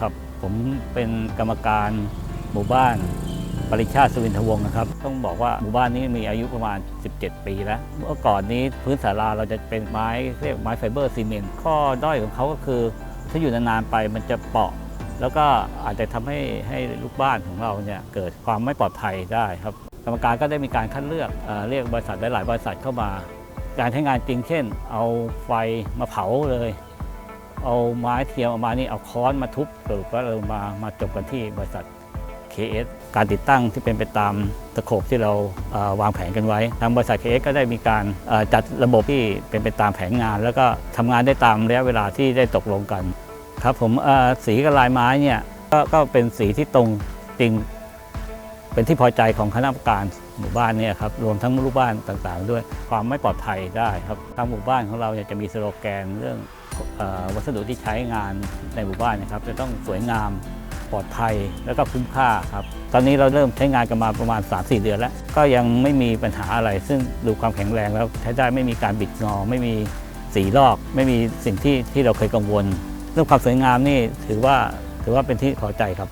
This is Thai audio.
ครับ ผมเป็นกรรมการหมู่บ้านปริชาติสุวินทวงศ์นะครับ ต้องบอกว่าหมู่บ้านนี้มีอายุประมาณ 17 ปีแล้ว เมื่อก่อนนี้พื้นศาลาเราจะเป็นไม้เรียกไม้ไฟเบอร์ซีเมนต์ข้อด้อยของเขาก็คือถ้าอยู่นานๆไปมันจะเปราะ แล้วก็อาจจะทำให้ให้ลูกบ้านของเราเนี่ยเกิดความไม่ปลอดภัยได้ครับ กรรมการก็ได้มีการคัดเลือกเอเรียกบริษัทหลายๆบริษัทเข้ามา การใช้งานจริงเช่น เอาไฟมาเผาเลย เอาไม้เทียมเอามานี่เอาค้อนมาทุบสรุปว่าเรามามาจบกันที่บริษัท KS การติดตั้งที่เป็นไปตามตะโขบที่เราวางแผนกันไว้ ทางบริษัท KS ก็ได้มีการจัดระบบที่เป็นไปตามแผนงาน แล้วก็ทำงานได้ตามระยะเวลาที่ได้ตกลงกัน ครับผมสีกับลายไม้เนี่ยกก็เป็นสีที่ตรงจริงเป็นที่พอใจของคณะกรรมการหมู่บ้านเนี่ยครับรวมทั้งลูกบ้านต่างๆ ด้วยความไม่ปลอดภัยได้ครับทางหมู่บ้านของเราจะมีสโลแกนเรื่อง วัสดุที่ใช้งานในหมู่บ้านนะครับ จะต้องสวยงามปลอดภัยแล้วก็คุ้มค่าครับ ตอนนี้เราเริ่มใช้งานกันมาประมาณ 3-4 เดือนแล้ว ก็ยังไม่มีปัญหาอะไร ซึ่งดูความแข็งแรงแล้วใช้ได้ไม่มีการบิดงอ ไม่มีสีลอก ไม่มีสิ่งที่ที่เราเคยกังวล เรื่องความสวยงามนี่ถือว่าถือว่าเป็นที่พอใจครับ